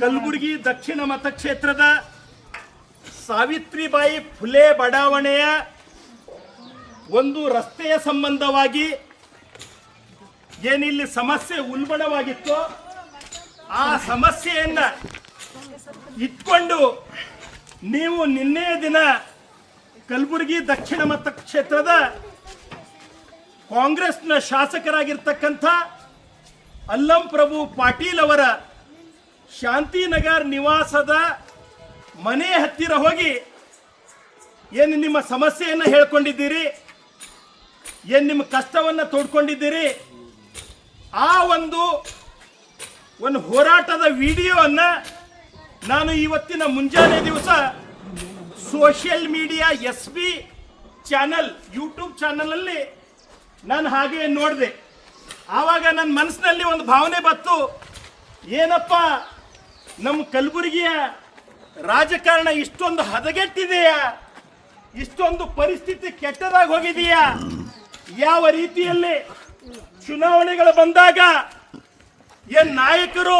ಕಲಬುರಗಿ ದಕ್ಷಿಣ ಮತಕ್ಷೇತ್ರದ ಸಾವಿತ್ರಿಬಾಯಿ ಫುಲೆ ಬಡಾವಣೆಯ ಒಂದು ರಸ್ತೆಯ ಸಂಬಂಧವಾಗಿ ಏನಿಲ್ಲಿ ಸಮಸ್ಯೆ ಉಲ್ಬಣವಾಗಿತ್ತು ಆ ಸಮಸ್ಯೆಯನ್ನ ಇಟ್ಕೊಂಡು ನೀವು ನಿನ್ನೆಯ ದಿನ ಕಲಬುರಗಿ ದಕ್ಷಿಣ ಮತಕ್ಷೇತ್ರದ ಕಾಂಗ್ರೆಸ್ನ ಶಾಸಕರಾಗಿರ್ತಕ್ಕಂಥ ಅಲ್ಲಂ ಪ್ರಭು ಪಾಟೀಲ್ ಅವರ ಶಾಂತಿನಗರ್ ನಿವಾಸದ ಮನೆ ಹತ್ತಿರ ಹೋಗಿ ಏನು ನಿಮ್ಮ ಸಮಸ್ಯೆಯನ್ನು ಹೇಳ್ಕೊಂಡಿದ್ದೀರಿ? ಏನು ನಿಮ್ಮ ಕಷ್ಟವನ್ನು ತೋಡ್ಕೊಂಡಿದ್ದೀರಿ? ಆ ಒಂದು ಒಂದು ಹೋರಾಟದ ವಿಡಿಯೋವನ್ನು ನಾನು ಇವತ್ತಿನ ಮುಂಜಾನೆ ದಿವಸ social media S B channel, YouTube ಚಾನಲಲ್ಲಿ ನಾನು ಹಾಗೆ ನೋಡಿದೆ. ಆವಾಗ ನನ್ನ ಮನಸ್ಸಿನಲ್ಲಿ ಒಂದು ಭಾವನೆ ಬಂತು, ಏನಪ್ಪ ನಮ್ಮ ಕಲಬುರಗಿಯ ರಾಜಕಾರಣ ಇಷ್ಟೊಂದು ಹದಗೆಟ್ಟಿದೆಯಾ? ಇಷ್ಟೊಂದು ಪರಿಸ್ಥಿತಿ ಕೆಟ್ಟದಾಗಿ ಹೋಗಿದೆಯಾ? ಯಾವ ರೀತಿಯಲ್ಲಿ ಚುನಾವಣೆಗಳು ಬಂದಾಗ ಏನ್ ನಾಯಕರು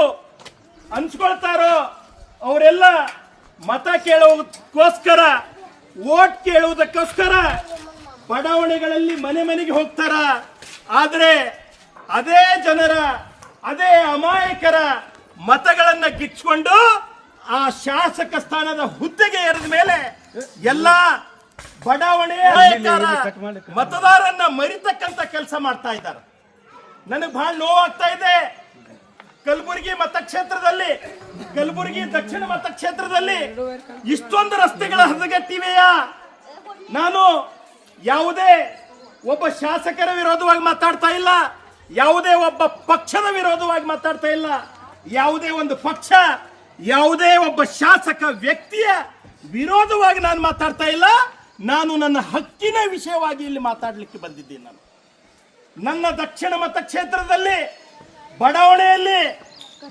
ಹಂಚ್ಕೊಳ್ತಾರೋ ಅವರೆಲ್ಲ ಮತ ಕೇಳೋದಕ್ಕೋಸ್ಕರ ಓಟ್ ಕೇಳುವುದಕ್ಕೋಸ್ಕರ ಬಡಾವಣೆಗಳಲ್ಲಿ ಮನೆ ಮನೆಗೆ ಹೋಗ್ತಾರ? ಆದ್ರೆ ಅದೇ ಜನರ, ಅದೇ ಅಮಾಯಕರ ಮತಗಳನ್ನ ಗಿಚ್ಚಿಕೊಂಡು ಆ ಶಾಸಕ ಸ್ಥಾನದ ಹುದ್ದೆಗೆ ಏರಿದ ಮೇಲೆ ಎಲ್ಲ ಬಡಾವಣೆ ಮತದಾರನ್ನ ಮರಿತಕ್ಕಂತ ಕೆಲಸ ಮಾಡ್ತಾ ಇದ್ದಾರೆ. ನನಗೆ ಬಹಳ ನೋವಾಗ್ತಾ ಇದೆ. ಕಲಬುರಗಿ ಮತಕ್ಷೇತ್ರದಲ್ಲಿ ಕಲಬುರಗಿ ದಕ್ಷಿಣ ಮತಕ್ಷೇತ್ರದಲ್ಲಿ ಇಷ್ಟೊಂದು ರಸ್ತೆಗಳ ಹದಗೆಟ್ಟಿವೆಯಾ? ನಾನು ಯಾವುದೇ ಒಬ್ಬ ಶಾಸಕರ ವಿರೋಧವಾಗಿ ಮಾತಾಡ್ತಾ ಇಲ್ಲ. ಯಾವುದೇ ಒಬ್ಬ ಪಕ್ಷದ ವಿರೋಧವಾಗಿ ಮಾತಾಡ್ತಾ ಇಲ್ಲ. ಯಾವುದೇ ಒಂದು ಪಕ್ಷ, ಯಾವುದೇ ಒಬ್ಬ ಶಾಸಕ ವ್ಯಕ್ತಿಯ ವಿರೋಧವಾಗಿ ನಾನು ಮಾತಾಡ್ತಾ ಇಲ್ಲ. ನಾನು ನನ್ನ ಹಕ್ಕಿನ ವಿಷಯವಾಗಿ ಇಲ್ಲಿ ಮಾತಾಡಲಿಕ್ಕೆ ಬಂದಿದ್ದೀನಿ ನಾನು. ನನ್ನ ದಕ್ಷಿಣ ಮತಕ್ಷೇತ್ರದಲ್ಲಿ, ಬಡಾವಣೆಯಲ್ಲಿ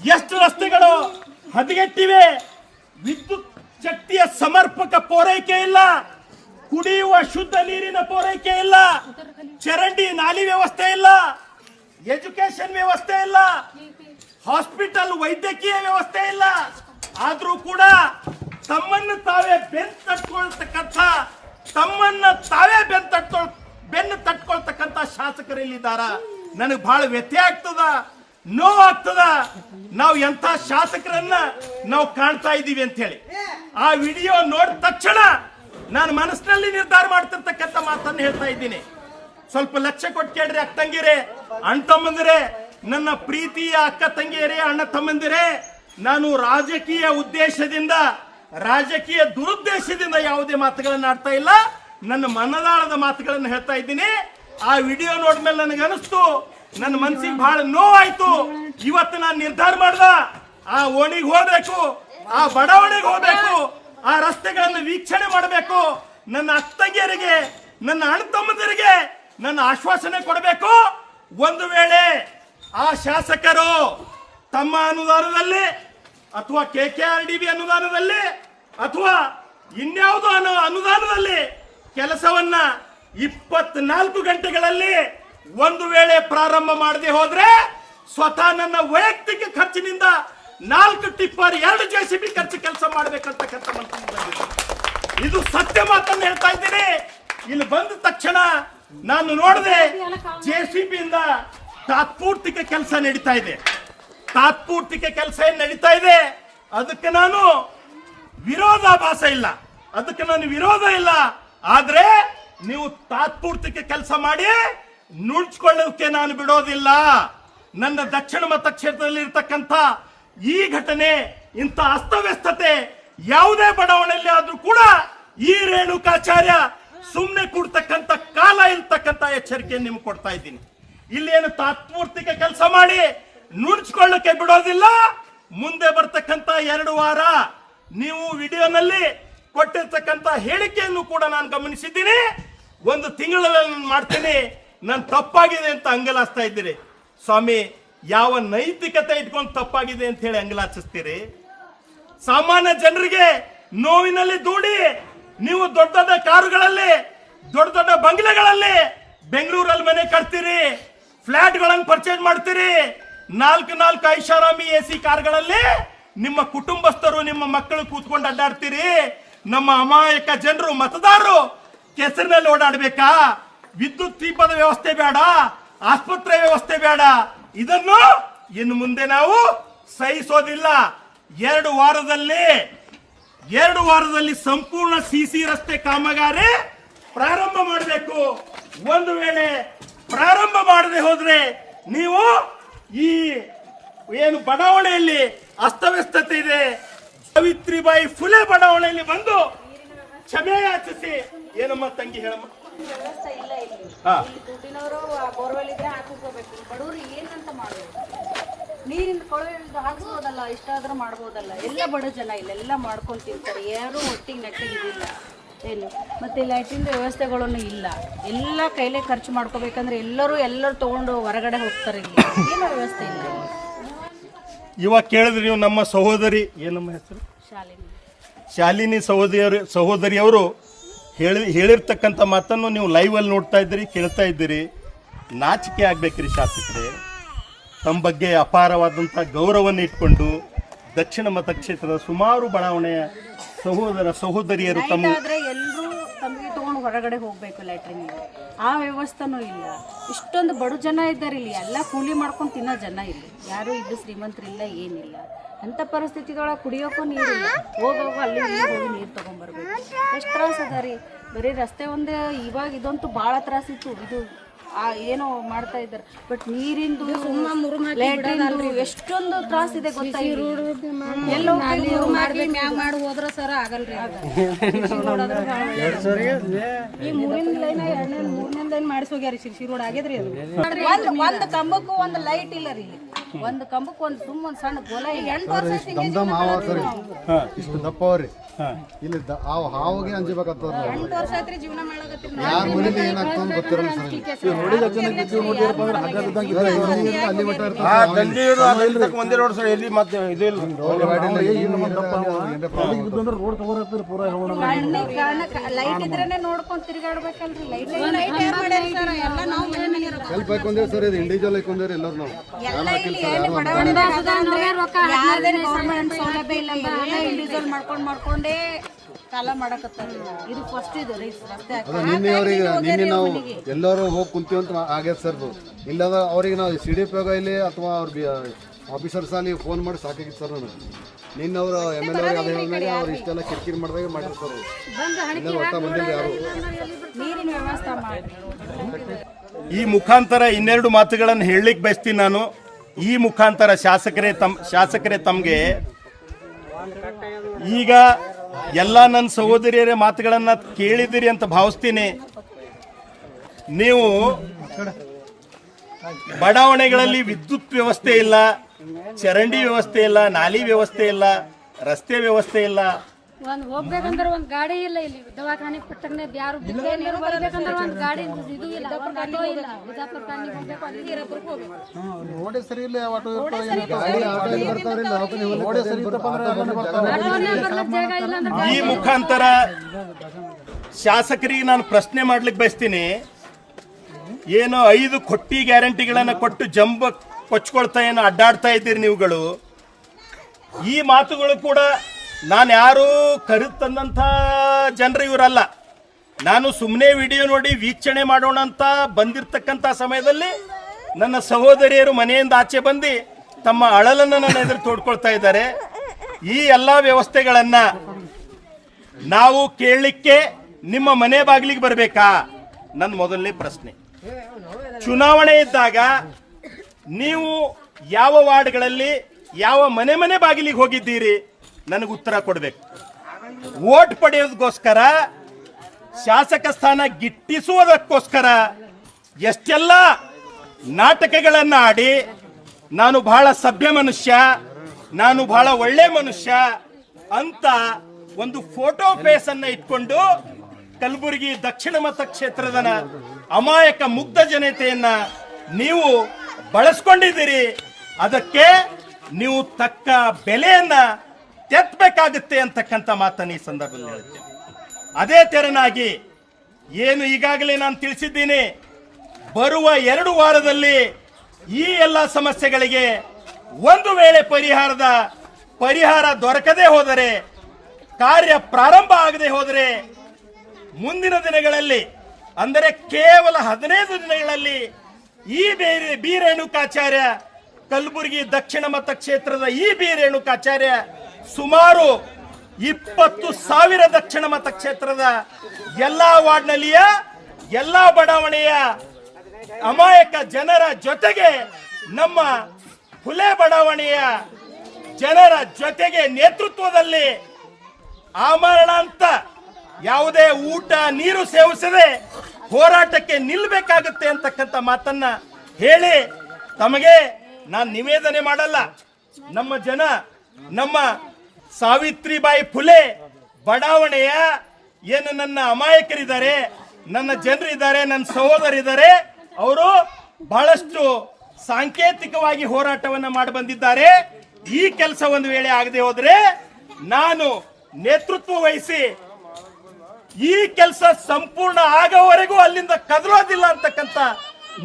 ಎಷ್ಟು ರಸ್ತೆಗಳು ಹದಗೆಟ್ಟಿವೆ? ವಿದ್ಯುತ್ ಶಕ್ತಿಯ ಸಮರ್ಪಕ ಪೂರೈಕೆ ಇಲ್ಲ. ಕುಡಿಯುವ ಶುದ್ಧ ನೀರಿನ ಪೂರೈಕೆ ಇಲ್ಲ. ಚರಂಡಿ ನಾಲಿ ವ್ಯವಸ್ಥೆ ಇಲ್ಲ. ಎಜುಕೇಶನ್ ವ್ಯವಸ್ಥೆ ಇಲ್ಲ. ಹಾಸ್ಪಿಟಲ್ ವೈದ್ಯಕೀಯ ವ್ಯವಸ್ಥೆ ಇಲ್ಲ. ಆದ್ರೂ ಕೂಡ ತಮ್ಮನ್ನು ತಾವೇ ಬೆನ್ ತಟ್ಕೊಳ್ತಕ್ಕಂಥ, ತಮ್ಮನ್ನ ತಾವೇ ಬೆನ್ ತಟ್ಕೊಳ್, ಬೆನ್ನು ತಟ್ಕೊಳ್ತಕ್ಕಂಥ ಶಾಸಕರು ಇಲ್ಲಿದ್ದಾರ ನನಗೆ ಬಹಳ ವ್ಯತ್ಯಯ ಆಗ್ತದ ನೋವಾಗ್ತದ ನಾವು ಎಂಥ ಶಾಸಕರನ್ನ ನಾವು ಕಾಣ್ತಾ ಇದ್ದೀವಿ ಅಂತ ಹೇಳಿ ಆ ವಿಡಿಯೋ ನೋಡಿದ ತಕ್ಷಣ ನಾನು ಮನಸ್ಸಿನಲ್ಲಿ ನಿರ್ಧಾರ ಮಾಡ್ತಿರ್ತಕ್ಕಂಥ ಮಾತನ್ನು ಹೇಳ್ತಾ ಇದ್ದೀನಿ. ಸ್ವಲ್ಪ ಲಕ್ಷ್ಯ ಕೊಟ್ಟು ಕೇಳ್ರಿ ಅಕ್ಕ ತಂಗಿರೇ ಅಣ್ಣ ತಮ್ಮಂದಿರೇ ನನ್ನ ಪ್ರೀತಿಯ ಅಕ್ಕ ತಂಗಿಯರೇ, ಅಣ್ಣ ತಮ್ಮಂದಿರೇ, ನಾನು ರಾಜಕೀಯ ಉದ್ದೇಶದಿಂದ, ರಾಜಕೀಯ ದುರುದ್ದೇಶದಿಂದ ಯಾವುದೇ ಮಾತುಗಳನ್ನು ಆಡ್ತಾ ಇಲ್ಲ. ನನ್ನ ಮನದಾಳದ ಮಾತುಗಳನ್ನು ಹೇಳ್ತಾ ಇದ್ದೀನಿ. ಆ ವಿಡಿಯೋ ನೋಡಿದ್ಮೇಲೆ ನನಗೆ ಅನಿಸ್ತು ನನ್ನ ಮನಸ್ಸಿಗೆ ಬಹಳ ನೋವಾಯ್ತು. ಇವತ್ತು ನಾನು ನಿರ್ಧಾರ ಮಾಡ್ದ, ಆ ಓಣಿಗೆ ಹೋಗ್ಬೇಕು, ಆ ಬಡಾವಣೆಗೆ ಹೋಗ್ಬೇಕು, ಆ ರಸ್ತೆಗಳನ್ನು ವೀಕ್ಷಣೆ ಮಾಡಬೇಕು. ನನ್ನ ಅತ್ತಂಗಿಯರಿಗೆ ನನ್ನ ಅಣ್ಣ ತಮ್ಮಂದಿರಿಗೆ ನನ್ನ ಆಶ್ವಾಸನೆ ಕೊಡಬೇಕು. ಒಂದು ವೇಳೆ ಆ ಶಾಸಕರು ತಮ್ಮ ಅನುದಾನದಲ್ಲಿ ಅಥವಾ K K R D B ಅನುದಾನದಲ್ಲಿ ಅಥವಾ ಇನ್ಯಾವುದೋ ಅನ್ನೋ ಅನುದಾನದಲ್ಲಿ ಕೆಲಸವನ್ನ ಇಪ್ಪತ್ನಾಲ್ಕು ಗಂಟೆಗಳಲ್ಲಿ ಒಂದು ವೇಳೆ ಪ್ರಾರಂಭ ಮಾಡದೆ ಹೋದ್ರೆ ಸ್ವತಃ ನನ್ನ ವೈಯಕ್ತಿಕ ಖರ್ಚಿನಿಂದ ನಾಲ್ಕು ಟಿಪ್ಪರ್ ಎರಡು ಜೆ ಸಿ ಬಿ ಖರ್ಚು ಕೆಲಸ ಮಾಡಬೇಕಂತಕ್ಕಂಥ ಇದು ಸತ್ಯ ಮಾತನ್ನು ಹೇಳ್ತಾ ಇದ್ದೀನಿ. ಇಲ್ಲಿ ಬಂದ ತಕ್ಷಣ ನಾನು ನೋಡಿದೆ ಜೆ ಸಿ ಇಂದ ತಾತ್ಪೂರ್ತಿಕ ಕೆಲಸ ನಡೀತಾ ಇದೆ. ತಾತ್ಪೂರ್ತಿಕ ಕೆಲಸ ಏನ್ ನಡೀತಾ ಇದೆ? ಅದಕ್ಕೆ ನಾನು ವಿರೋಧಾಭಾಸ ಇಲ್ಲ. ಅದಕ್ಕೆ ನಾನು ವಿರೋಧ ಇಲ್ಲ. ಆದ್ರೆ ನೀವು ತಾತ್ಪೂರ್ತಿಕ ಕೆಲಸ ಮಾಡಿ ನುಣ್ಚ್ಕೊಳ್ಳೋಕೆ ನಾನು ಬಿಡೋದಿಲ್ಲ. ನನ್ನ ದಕ್ಷಿಣ ಮತಕ್ಷೇತ್ರದಲ್ಲಿ ಇರ್ತಕ್ಕಂಥ ಈ ಘಟನೆ, ಇಂಥ ಅಸ್ತವ್ಯಸ್ತತೆ, ಯಾವುದೇ ಬಡಾವಣೆಯಲ್ಲಿ ಆದ್ರೂ ಕೂಡ ಈ ರೇಣುಕಾಚಾರ್ಯ ಸುಮ್ಮನೆ ಕೂಡ್ತಕ್ಕಂಥ ಕಾಲ ಇರ್ತಕ್ಕಂಥ ಎಚ್ಚರಿಕೆ ನಿಮ್ಗೆ ಕೊಡ್ತಾ ಇದ್ದೀನಿ. ಇಲ್ಲೇನು ತಾತ್ಪೂರ್ತಿಕ ಕೆಲಸ ಮಾಡಿ ನುಡ್ಸ್ಕೊಳ್ಳಕ್ಕೆ ಬಿಡೋದಿಲ್ಲ. ಮುಂದೆ ಬರ್ತಕ್ಕಂತ ಎರಡು ವಾರ ನೀವು ವಿಡಿಯೋನಲ್ಲಿ ಕೊಟ್ಟಿರ್ತಕ್ಕಂತ ಹೇಳಿಕೆಯನ್ನು ಕೂಡ ನಾನು ಗಮನಿಸಿದ್ದೀನಿ. ಒಂದು ತಿಂಗಳಲ್ಲಿ ನಾನು ಮಾಡ್ತೀನಿ. ನಾನು ತಪ್ಪಾಗಿದೆ ಅಂತ ಅಂಗಲಾಸ್ತಾ ಇದ್ದೀರಿ. ಸ್ವಾಮಿ, ಯಾವ ನೈತಿಕತೆ ಇಟ್ಕೊಂಡು ತಪ್ಪಾಗಿದೆ ಅಂತ ಹೇಳಿ ಅಂಗಲಾಚಿಸ್ತೀರಿ? ಸಾಮಾನ್ಯ ಜನರಿಗೆ ನೋವಿನಲ್ಲಿ ದೂಡಿ ನೀವು ದೊಡ್ಡ ದೊಡ್ಡ ಕಾರುಗಳಲ್ಲಿ, ದೊಡ್ಡ ದೊಡ್ಡ ಬಂಗ್ಲೆಗಳಲ್ಲಿ ಬೆಂಗಳೂರಲ್ಲಿ ಮನೆ ಕಟ್ತೀರಿ. ಫ್ಲಾಟ್ಗಳನ್ನು ಪರ್ಚೇಸ್ ಮಾಡ್ತೀರಿ. ನಾಲ್ಕು ನಾಲ್ಕು ಐಷಾರಾಮಿ ಎ ಸಿ ಕಾರ್ಗಳಲ್ಲಿ ನಿಮ್ಮ ಕುಟುಂಬಸ್ಥರು, ನಿಮ್ಮ ಮಕ್ಕಳು ಕೂತ್ಕೊಂಡು ಅಡ್ಡಾಡ್ತೀರಿ. ನಮ್ಮ ಅಮಾಯಕ ಜನರು, ಮತದಾರರು ಕೆಸರಿನಲ್ಲಿ ಓಡಾಡಬೇಕಾ? ವಿದ್ಯುತ್ ದೀಪದ ವ್ಯವಸ್ಥೆ ಬೇಡ, ಆಸ್ಪತ್ರೆ ವ್ಯವಸ್ಥೆ ಬೇಡ. ಇದನ್ನು ಇನ್ನು ಮುಂದೆ ನಾವು ಸಹಿಸೋದಿಲ್ಲ. ಎರಡು ವಾರದಲ್ಲಿ ಎರಡು ವಾರದಲ್ಲಿ ಸಂಪೂರ್ಣ ಸಿಸಿ ರಸ್ತೆ ಕಾಮಗಾರಿ ಪ್ರಾರಂಭ ಮಾಡಬೇಕು. ಒಂದು ವೇಳೆ ಪ್ರಾರಂಭ ಮಾಡದೆ ಹೋದ್ರೆ ನೀವು ಈ ಏನು ಬಡಾವಣೆಯಲ್ಲಿ ಅಸ್ತವ್ಯಸ್ತತೆ ಇದೆ. ಸಾವಿತ್ರಿಬಾಯಿ ಫುಲೆ ಬಡಾವಣೆಯಲ್ಲಿ ಬಂದು ಕ್ಷಮೆ ಯಾಚಿಸಿ. ಏನಮ್ಮ ತಂಗಿ ಹೇಳಮ್ಮ? ಹಾ. ದುಡ್ಡಿನವರು ಬೋರ್ವೆಲ್ ಇದ್ರೆ ಹಾಕಿಸ್ಕೋಬೇಕು ಬಡವರು ಏನಂತ ಮಾಡ್ಬೇಕು ನೀರಿನ ಕೊಳವೆಲ್ದು ಹಾಕಿಸ್ಬೋದಲ್ಲ ಇಷ್ಟಾದ್ರೂ ಮಾಡ್ಬೋದಲ್ಲ. ಎಲ್ಲ ಬಡ ಜನ ಇಲ್ಲ ಎಲ್ಲ ಮಾಡ್ಕೊಂಡು ತಿಂತಾರೆ. ಯಾರು ಒಟ್ಟಿಗೆ ನೆಟ್ಟಿಗೆ ಇದಿಲ್ಲ ಏನು ಮತ್ತೆ ಲೈಟಿಂದ ವ್ಯವಸ್ಥೆಗಳನ್ನು ಇಲ್ಲ. ಎಲ್ಲ ಕೈಲೇ ಖರ್ಚು ಮಾಡ್ಕೋಬೇಕಂದ್ರೆ ಎಲ್ಲರೂ ಎಲ್ಲರೂ ತಗೊಂಡು ಹೊರಗಡೆ ಹೋಗ್ತಾರೆ ಇಲ್ಲಿ. ಏನು ವ್ಯವಸ್ಥೆ ಇಲ್ಲ. ಇಲ್ಲಿ. ಇವಾಗ ಕೇಳಿದ್ರಿ ನೀವು ನಮ್ಮ ಸಹೋದರಿ ಏನಮ್ಮ ಹೆಸರು? ಶಾಲಿನಿ. ಶಾಲಿನಿ ಸಹೋದರಿ ಸಹೋದರಿಯವರು ಹೇಳಿ ಹೇಳಿರ್ತಕ್ಕಂಥ ಮಾತನ್ನು ನೀವು ಲೈವಲ್ಲಿ ನೋಡ್ತಾ ಇದ್ದೀರಿ ಕೇಳ್ತಾ ಇದ್ದೀರಿ. ನಾಚಿಕೆ ಆಗಬೇಕ್ರಿ ಶಾಸಕರೇ. ತಮ್ಮ ಬಗ್ಗೆ ಅಪಾರವಾದಂಥ ಗೌರವವನ್ನು ಇಟ್ಕೊಂಡು ದಕ್ಷಿಣ ಮತಕ್ಷೇತ್ರದ ಸುಮಾರು ಬಡಾವಣೆಯ ಸಹೋದರ ಸಹೋದರಿಯರು ತಮ್ಮ ಎಲ್ಲರೂ ತಮಗೆ ತಗೊಂಡು ಹೊರಗಡೆ ಹೋಗ್ಬೇಕು ಲ್ಯಾಟ್ರಿನ್ ಆ ವ್ಯವಸ್ಥೆನೂ ಇಲ್ಲ. ಇಷ್ಟೊಂದು ಬಡ ಜನ ಇದ್ದಾರೆ ಇಲ್ಲಿ. ಎಲ್ಲ ಕೂಲಿ ಮಾಡ್ಕೊಂಡು ತಿನ್ನೋ ಜನ ಇಲ್ಲಿ. ಯಾರು ಇದ್ದು ಶ್ರೀಮಂತರಿಲ್ಲ ಏನಿಲ್ಲ. ಅಂತ ಪರಿಸ್ಥಿತಿದೊಳಗೆ ಕುಡಿಯೋಕ್ಕೂ ನೀರಿಲ್ಲ. ಹೋಗೋಗ ಅಲ್ಲಿ ಹೋಗಿ ನೀರು ತೊಗೊಂಬರ್ಬೇಕು ಎಷ್ಟು ತ್ರಾಸ ಅದ ರೀ? ಬರೀ ರಸ್ತೆ ಒಂದೇ, ಇವಾಗ ಇದಂತೂ ಭಾಳ ತ್ರಾಸಿತ್ತು ಇದು ಆ ಏನೋ ಮಾಡ್ತಾ ಇದ್ದಾರೆ. ಬಟ್ ನೀರಿಂದು ಲ್ಯಾಟ್ರಿನ್ದು ಎಷ್ಟೊಂದು ತ್ರಾಸ ಇದೆ ಗೊತ್ತಾ ಎಲ್ಲೋ ಮಾಡಿ ಮ್ಯಾಗ ಮಾಡಿ ಹೋದ್ರ ಸರ ಆಗಲ್ರಿ ಈ ಮೂರಿನ ಲೈನ್ ಎರಡನೇ ಮೂರನೇ ಲೈನ್ ಮಾಡಿಸಿ ಹೋಗ್ಯಾರಿ ಶಿರ್ಸಿ ರೋಡ್ ಆಗ್ಯದ್ರಿ ಅದು. ಒಂದ್ ಒಂದ್ ಕಂಬಕ್ಕೂ ಒಂದ್ ಲೈಟ್ ಇಲ್ಲ ರೀ. ಒಂದ್ ಕಂಬಕ್ಕೂ ಒಂದ್ ಸುಮ್ಮ ಒಂದ್ ಸಣ್ಣ ಗೋಲ. ಎಂಟು ವರ್ಷ ಇಷ್ಟು ದಪ್ಪ ಇಲ್ಲಿ ಹಾವು ಹಾವಿಗೆ ಅಂಜಬೇಕಾಗ್ತದ. ಯಾರ ಮನೇಲಿ ಏನಾಗ್ತದ ಅಂತ ಗೊತ್ತಿರಲ್ಲ ಸರ್. ಅಲ್ಲಿ ಮಟ್ಟ ಇರ್ತಾವೆ ಒಂದೇ ರೋಡ್ ಸರ್ ಎಲ್ಲಿ ಮತ್ತೆ ಇದು ಇಲ್ಲ. ಕಣ್ಣಿಗ್ ಕಾಣಕ್ ಲೈಟ್ ಇದ್ರೇನೆ ನೋಡ್ಕೊಂಡು ತಿರ್ಗಾಡ್ಬೇಕಲ್ರಿ. ಲೈಟ್ ಲೈಟ್ ಮಾಡ್ಯಾರ ಸರ್? ಎಲ್ಲ ನಾವು ಮನೆ ಮನೆ ಇರೋದು. ಸ್ವಲ್ಪ ಹಾಕೊಂಡ್ರಿ ಸರ್ ಇದು ಇಂಡಿವಿಜುವಲ್ ಹಾಕೊಂಡ್ರಿ ಎಲ್ಲರೂ ನಾವು. ಎಲ್ಲ ಇಲ್ಲಿ ಎಲ್ಲಿ ಬಡವಣೆ ಅಂದ್ರೆ ಯಾರ್ದೇ ಗೌರ್ಮೆಂಟ್ ಸೌಲಭ್ಯ ಇಲ್ಲ ಎಲ್ಲ ಇಂಡಿವಿಜುವಲ್ ಮಾಡ್ಕೊಂಡ್ ಮಾಡ್ಕೊಂಡೇ ಕಾಲ ಮಾಡಕತ್ತಾರ ಇದು ಫಸ್ಟ್ ಇದು ರಸ್ತೆ. ಅದ ನಿನ್ನೆ ಅವ್ರಿಗೆ ನಿನ್ನೆ ನಾವು ಎಲ್ಲರೂ ಹೋಗಿ ಕುಂತೀವಿ ಅಂತ ಆಗ್ಯದ ಸರ್ ಇಲ್ಲದ ಅವ್ರಿಗೆ ನಾವು ಸಿ ಡಿ ಪಿ ಇಲ್ಲಿ ಅಥವಾ ಅವ್ರ ಆಫೀಸರ್ಸ್ ಅಲ್ಲಿ ಫೋನ್ ಮಾಡಿ ಸಾಕಾಗಿತ್ತು ಸರ್ ನಾನು ನಿನ್ನವರು ಎಂ ಎಲ್ ಎ ಅದೇ ಹೇಳಿದ್ಮೇಲೆ ಅವ್ರು ಇಷ್ಟೆಲ್ಲ ಕಿರಿಕಿರಿ ಮಾಡಿದಾಗ ಮಾಡಿರ್ತಾರೆ ಸರ್ ಒಟ್ಟ ಬಂದಿಲ್ಲ ಯಾರು? ನೀರಿನ ವ್ಯವಸ್ಥೆ ಮಾಡಿ. ಈ ಮುಖಾಂತರ ಇನ್ನೆರಡು ಮಾತುಗಳನ್ನು ಹೇಳಲಿಕ್ಕೆ ಬಯಸ್ತೀನಿ ನಾನು. ಈ ಮುಖಾಂತರ ಶಾಸಕರೇ ತಮ್ಮ ಶಾಸಕರೇ ತಮಗೆ ಈಗ ಎಲ್ಲ ನನ್ನ ಸಹೋದರಿಯರ ಮಾತುಗಳನ್ನು ಕೇಳಿದಿರಿ ಅಂತ ಭಾವಿಸ್ತೀನಿ. ನೀವು ಬಡಾವಣೆಗಳಲ್ಲಿ ವಿದ್ಯುತ್ ವ್ಯವಸ್ಥೆ ಇಲ್ಲ, ಚರಂಡಿ ವ್ಯವಸ್ಥೆ ಇಲ್ಲ, ನಾಲಿ ವ್ಯವಸ್ಥೆ ಇಲ್ಲ, ರಸ್ತೆ ವ್ಯವಸ್ಥೆ ಇಲ್ಲ ಒಂದ್ ಹೋಗ್ಬೇಕಂದ್ರ ಒಂದ್ ಗಾಡಿ ಇಲ್ಲ ಇಲ್ಲಿ. ದವಾಖಾನೆ ಪಟ್ಟನೆ ಯಾರು ಬರ್ಬೇಕಂದ್ರ ಒಂದ್ ಗಾಡಿ ಇದು ಇಲ್ಲ ಒಂದ್ ಆಟೋ ಇಲ್ಲ. ಬಿಜಾಪುರ ಕಾಣಿಗೆ ಹೋಗ್ಬೇಕು ಅಲ್ಲಿ ಹೀರಾಪುರಕ್ಕೆ ಹೋಗ್ಬೇಕು. ರೋಡೇ ಸರಿ ಇಲ್ಲ ಆಟೋ ರೋಡೇ ಸರಿ ಜಾಗ ಇಲ್ಲ ಅಂದ್ರೆ ಈ ಮುಖಾಂತರ ಶಾಸಕರಿಗೆ ನಾನು ಪ್ರಶ್ನೆ ಮಾಡ್ಲಿಕ್ಕೆ ಬಯಸ್ತೀನಿ. ಏನು ಐದು ಕೊಟ್ಟಿ ಗ್ಯಾರಂಟಿಗಳನ್ನು ಕೊಟ್ಟು ಜಂಬ ಕೊಚ್ಕೊಳ್ತಾ ಏನು ಅಡ್ಡಾಡ್ತಾ ಇದ್ದೀರಿ ನೀವುಗಳು. ಈ ಮಾತುಗಳು ಕೂಡ ನಾನು ಯಾರು ಕರೆ ತಂದಂಥ ಜನರು ಇವರಲ್ಲ. ನಾನು ಸುಮ್ಮನೆ ವಿಡಿಯೋ ನೋಡಿ ವೀಕ್ಷಣೆ ಮಾಡೋಣ ಅಂತ ಬಂದಿರತಕ್ಕಂಥ ಸಮಯದಲ್ಲಿ ನನ್ನ ಸಹೋದರಿಯರು ಮನೆಯಿಂದ ಆಚೆ ಬಂದು ತಮ್ಮ ಅಳಲನ್ನು ನನ್ನ ಎದುರು ತೋಡ್ಕೊಳ್ತಾ ಇದ್ದಾರೆ. ಈ ಎಲ್ಲ ವ್ಯವಸ್ಥೆಗಳನ್ನು ನಾವು ಕೇಳಲಿಕ್ಕೆ ನಿಮ್ಮ ಮನೆ ಬಾಗಿಲಿಗೆ ಬರಬೇಕಾ? ನನ್ನ ಮೊದಲನೇ ಪ್ರಶ್ನೆ. ಚುನಾವಣೆ ಇದ್ದಾಗ ನೀವು ಯಾವ ವಾರ್ಡ್ಗಳಲ್ಲಿ ಯಾವ ಮನೆ ಮನೆ ಬಾಗಿಲಿಗೆ ಹೋಗಿದ್ದೀರಿ? ನನಗೆ ಉತ್ತರ ಕೊಡಬೇಕು. ವೋಟ್ ಪಡೆಯೋದಕ್ಕೋಸ್ಕರ ಶಾಸಕ ಸ್ಥಾನ ಗಿಟ್ಟಿಸುವುದಕ್ಕೋಸ್ಕರ ಎಷ್ಟೆಲ್ಲ ನಾಟಕಗಳನ್ನು ಆಡಿ ನಾನು ಬಹಳ ಸಭ್ಯ ಮನುಷ್ಯ, ನಾನು ಬಹಳ ಒಳ್ಳೆ ಮನುಷ್ಯ ಅಂತ ಒಂದು ಫೋಟೋ ಫೇಸ್ ಅನ್ನ ಇಟ್ಕೊಂಡು ಕಲಬುರಗಿ ದಕ್ಷಿಣ ಮತಕ್ಷೇತ್ರದ ಅಮಾಯಕ ಮುಗ್ಧ ಜನತೆಯನ್ನ ನೀವು ಬಳಸ್ಕೊಂಡಿದ್ದೀರಿ. ಅದಕ್ಕೆ ನೀವು ತಕ್ಕ ಬೆಲೆಯನ್ನ ತೆತ್ತಬೇಕಾಗುತ್ತೆ ಅಂತಕ್ಕಂಥ ಮಾತನ್ನು ಈ ಸಂದರ್ಭದಲ್ಲಿ ಹೇಳುತ್ತೆ. ಅದೇ ತೆರನಾಗಿ ಏನು ಈಗಾಗಲೇ ನಾನು ತಿಳಿಸಿದ್ದೀನಿ, ಬರುವ ಎರಡು ವಾರದಲ್ಲಿ ಈ ಎಲ್ಲ ಸಮಸ್ಯೆಗಳಿಗೆ ಒಂದು ವೇಳೆ ಪರಿಹಾರದ, ಪರಿಹಾರ ದೊರಕದೇ ಹೋದರೆ, ಕಾರ್ಯ ಪ್ರಾರಂಭ ಆಗದೆ ಹೋದರೆ, ಮುಂದಿನ ದಿನಗಳಲ್ಲಿ, ಅಂದರೆ ಕೇವಲ ಹದಿನೈದು ದಿನಗಳಲ್ಲಿ ಈ ಬೇರೆ ಬಿ ರೇಣುಕಾಚಾರ್ಯ ಕಲಬುರಗಿ ದಕ್ಷಿಣ ಮತಕ್ಷೇತ್ರದ ಈ ಬಿ ರೇಣುಕಾಚಾರ್ಯ ಸುಮಾರು ಇಪ್ಪತ್ತು ಸಾವಿರ ದಕ್ಷಿಣ ಮತಕ್ಷೇತ್ರದ ಎಲ್ಲಾ ವಾರ್ಡ್ನಲ್ಲಿಯ ಎಲ್ಲಾ ಬಡಾವಣೆಯ ಅಮಾಯಕ ಜನರ ಜೊತೆಗೆ ನಮ್ಮ ಹುಲೆ ಬಡಾವಣೆಯ ಜನರ ಜೊತೆಗೆ ನೇತೃತ್ವದಲ್ಲಿ ಆಮರಣ ಅಂತ ಯಾವುದೇ ಊಟ ನೀರು ಸೇವಿಸದೆ ಹೋರಾಟಕ್ಕೆ ನಿಲ್ಬೇಕಾಗುತ್ತೆ ಅಂತಕ್ಕಂಥ ಮಾತನ್ನ ಹೇಳಿ ತಮಗೆ ನಾನು ನಿವೇದನೆ ಮಾಡಲ್ಲ. ನಮ್ಮ ಜನ, ನಮ್ಮ ಸಾವಿತ್ರಿಬಾಯಿ ಫುಲೆ ಬಡಾವಣೆಯ ಏನು ನನ್ನ ಅಮಾಯಕರಿದ್ದಾರೆ, ನನ್ನ ಜನರಿದ್ದಾರೆ, ನನ್ನ ಸಹೋದರಿದ್ದಾರೆ, ಅವರು ಬಹಳಷ್ಟು ಸಾಂಕೇತಿಕವಾಗಿ ಹೋರಾಟವನ್ನು ಮಾಡಿ ಬಂದಿದ್ದಾರೆ. ಈ ಕೆಲಸ ಒಂದು ವೇಳೆ ಆಗದೆ ಹೋದ್ರೆ ನಾನು ನೇತೃತ್ವ ವಹಿಸಿ ಈ ಕೆಲಸ ಸಂಪೂರ್ಣ ಆಗೋವರೆಗೂ ಅಲ್ಲಿಂದ ಕದಲೋದಿಲ್ಲ ಅಂತಕ್ಕಂಥ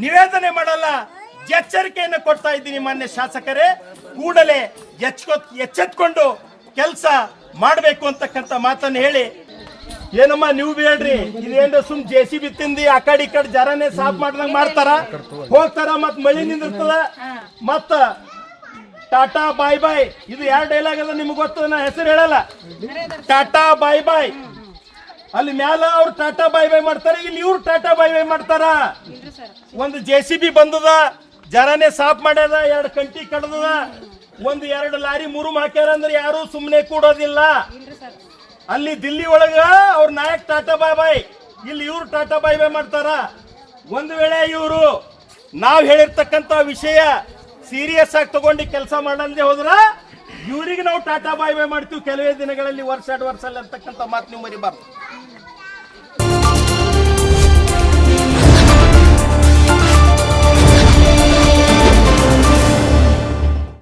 ನಿವೇದನೆ ಮಾಡಲ್ಲ, ಎಚ್ಚರಿಕೆಯನ್ನು ಕೊಡ್ತಾ ಇದ್ದೀನಿ ಮಾನ್ಯ ಶಾಸಕರೇ. ಕೂಡಲೇ ಎಚ್ಚೆತ್ಕೊಂಡು ಕೆಲಸ ಮಾಡಬೇಕು ಅಂತಕ್ಕಂಥ ಮಾತನ್ನು ಹೇಳಿ ಏನಮ್ಮ ನೀವು ಹೇಳ್ರಿ ಇದೇನ್ರ ಸುಮ್ ಜೆ ಸಿ ಬಿ ತಿಂದಿ ಆ ಕಡೆ ಈ ಕಡೆ ಜರನೇ ಸಾಫ್ ಮಾಡ್ದಂಗ ಮಾಡ್ತಾರ? ಹೋಗ್ತಾರ ಮತ್ ಮಳಿ ನಿಂದಿರ್ತದ? ಮತ್ತ ಟಾಟಾ ಬಾಯ್ ಬಾಯ್ ಇದು ಯಾವ ಡೈಲಾಗ್ ಅದ ನಿಮ್ಗೆ ಗೊತ್ತು? ನಾ ಹೆಸರು ಹೇಳಲ್ಲ. ಟಾಟಾ ಬಾಯ್ ಬಾಯ್. ಅಲ್ಲಿ ಮ್ಯಾಲ ಅವ್ರು ಟಾಟಾ ಬಾಯ್ ಬಾಯ್ ಮಾಡ್ತಾರೆ ಇಲ್ಲಿ ಇವ್ರು ಟಾಟಾ ಬಾಯ್ ಬಾಯ್ ಮಾಡ್ತಾರ. ಒಂದು ಜೆ ಸಿ ಬಿ ಬಂದದ ಜರನೇ ಸಾಫ್ ಮಾಡ್ಯದ ಎರಡು ಕಂಟಿ ಕಡ್ದದ. ಒಂದು ಎರಡು ಲಾರಿ ಮೂರು ಹಾಕ್ಯಾರ ಅಂದ್ರೆ ಯಾರು ಸುಮ್ಮನೆ ಕೂಡೋದಿಲ್ಲ. ಅಲ್ಲಿ ದಿಲ್ಲಿ ಒಳಗ ಅವ್ರ ನಾಯಕ್ ಟಾಟಾ ಬಾಯ್ ಬಾಯ್ ಇಲ್ಲಿ ಇವ್ರು ಟಾಟಾ ಬಾಯ್ ಬಾಯ್ ಮಾಡ್ತಾರ. ಒಂದು ವೇಳೆ ಇವರು ನಾವು ಹೇಳಿರ್ತಕ್ಕಂಥ ವಿಷಯ ಸೀರಿಯಸ್ ಆಗಿ ತಗೊಂಡು ಕೆಲಸ ಮಾಡಂದೆ ಹೋದ್ರ ಇವ್ರಿಗೆ ನಾವು ಟಾಟಾ ಬಾಯ್ ಬಾಯ್ ಮಾಡ್ತೀವಿ. ಕೆಲವೇ ದಿನಗಳಲ್ಲಿ ವರ್ಷ ಎರಡು ವರ್ಷ ಅಂತಕ್ಕಂಥ ಮಾತು ನೀವು ಮರಿಬಾರ್ದು.